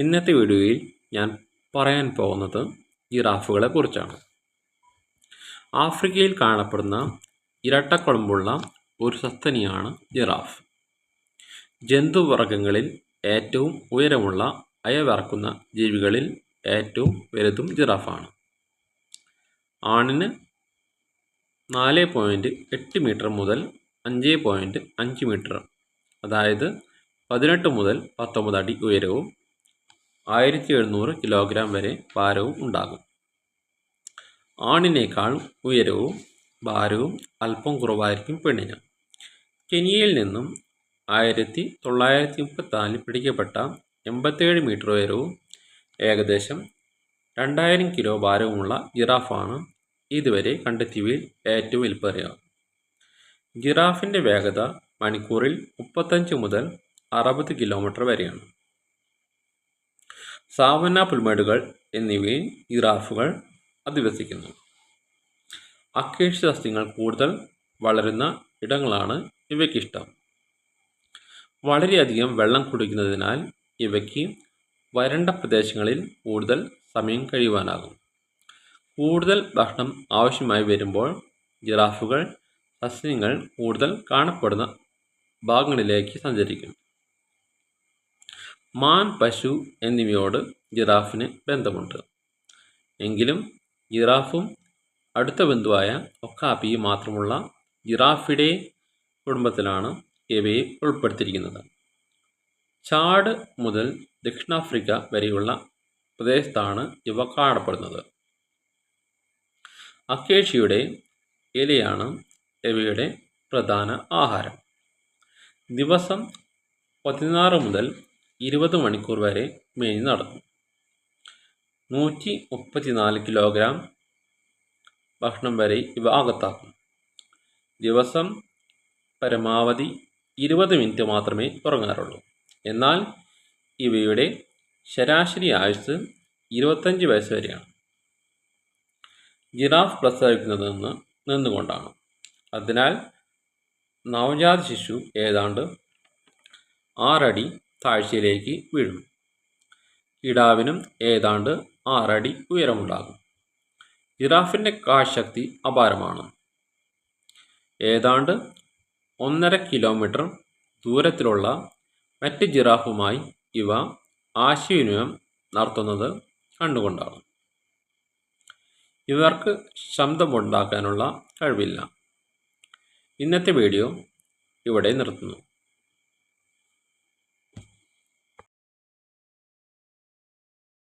ഇന്നത്തെ വീഡിയോയിൽ ഞാൻ പറയാൻ പോകുന്നത് ജിറാഫുകളെ കുറിച്ചാണ് ആഫ്രിക്കയിൽ കാണപ്പെടുന്ന ഇരട്ടക്കുളമ്പുള്ള ഒരു സസ്തനിയാണ് ജിറാഫ്. ജന്തുവർഗങ്ങളിൽ ഏറ്റവും ഉയരമുള്ള അയവിറക്കുന്ന ജീവികളിൽ ഏറ്റവും വലുതും ജിറാഫാണ്. ആണിന് നാല് പോയിന്റ് എട്ട് മീറ്റർ മുതൽ അഞ്ച് പോയിന്റ് അഞ്ച് മീറ്റർ അതായത് പതിനെട്ട് മുതൽ പത്തൊമ്പത് അടി ഉയരവും ആയിരത്തി എഴുന്നൂറ് കിലോഗ്രാം വരെ ഭാരവും ഉണ്ടാകും. ആണിനേക്കാൾ ഉയരവും ഭാരവും അല്പം കുറവായിരിക്കും പെണ്ണിന്. കെനിയയിൽ നിന്നും ആയിരത്തി തൊള്ളായിരത്തി മുപ്പത്തിനാലിൽ പിടിക്കപ്പെട്ട എൺപത്തേഴ് മീറ്റർ ഉയരവും ഏകദേശം രണ്ടായിരം കിലോ ഭാരവുമുള്ള ജിറാഫാണ് ഇതുവരെ കണ്ടെത്തിയവയിൽ ഏറ്റവും വലിപ്പേറിയ ജിറാഫിന്റെ വേഗത മണിക്കൂറിൽ മുപ്പത്തഞ്ച് മുതൽ അറുപത് കിലോമീറ്റർ വരെയാണ്. സാവന്ന പുൽമേടുകൾ എന്നിവയിൽ ജിറാഫുകൾ അധിവസിക്കുന്നു. അക്കേഷ്യ സസ്യങ്ങൾ കൂടുതൽ വളരുന്ന ഇടങ്ങളാണ് ഇവയ്ക്കിഷ്ടം. വളരെയധികം വെള്ളം കുടിക്കുന്നതിനാൽ ഇവയ്ക്ക് വരണ്ട പ്രദേശങ്ങളിൽ കൂടുതൽ സമയം കഴിയുവാനാകും. കൂടുതൽ ഭക്ഷണം ആവശ്യമായി വരുമ്പോൾ ജിറാഫുകൾ സസ്യങ്ങൾ കൂടുതൽ കാണപ്പെടുന്ന ഭാഗങ്ങളിലേക്ക് സഞ്ചരിക്കും. മാൻ പശു എന്നിവയോട് ജിറാഫിന് ബന്ധമുണ്ട്. എങ്കിലും ജിറാഫും അടുത്ത ബന്ധുവായ ഒക്കാപ്പിയും മാത്രമുള്ള ജിറാഫിഡേ കുടുംബത്തിലാണ് ഇവയെ ഉൾപ്പെടുത്തിയിരിക്കുന്നത്. ചാട് മുതൽ ദക്ഷിണാഫ്രിക്ക വരെയുള്ള പ്രദേശത്താണ് ഇവ കാണപ്പെടുന്നത്. അക്കേഷ്യയുടെ ഇലയാണ് ഇവയുടെ പ്രധാന ആഹാരം. ദിവസം പതിനാറ് മുതൽ ഇരുപത് മണിക്കൂർ വരെ മേഞ്ഞ് നടന്നു. നൂറ്റി മുപ്പത്തിനാല് കിലോഗ്രാം ഭക്ഷണം വരെ ഇവ അകത്താക്കും. ദിവസം പരമാവധി ഇരുപത് മിനിറ്റ് മാത്രമേ ഉറങ്ങാറുള്ളൂ. എന്നാൽ ഇവയുടെ ശരാശരി ആയുസ് ഇരുപത്തഞ്ച് വയസ്സ് വരെയാണ്. ജിറാഫ് പ്രസവിക്കുന്നത് നിന്ന് നിന്നുകൊണ്ടാണ്. അതിനാൽ നവജാത ശിശു ഏതാണ്ട് ആറടി താഴ്ചയിലേക്ക് വീഴും. കിടാവിനും ഏതാണ്ട് ആറടി ഉയരമുണ്ടാകും. ജിറാഫിന്റെ കാശക്തി അപാരമാണ്. ഏതാണ്ട് ഒന്നര കിലോമീറ്റർ ദൂരത്തിലുള്ള മറ്റ് ജിറാഫുമായി ഇവ ആശയവിനിമയം നടത്തുന്നത് കണ്ടുകൊണ്ടാണ്. ഇവർക്ക് ശബ്ദമുണ്ടാക്കാനുള്ള കഴിവില്ല. ഇന്നത്തെ വീഡിയോ ഇവിടെ നിർത്തുന്നു.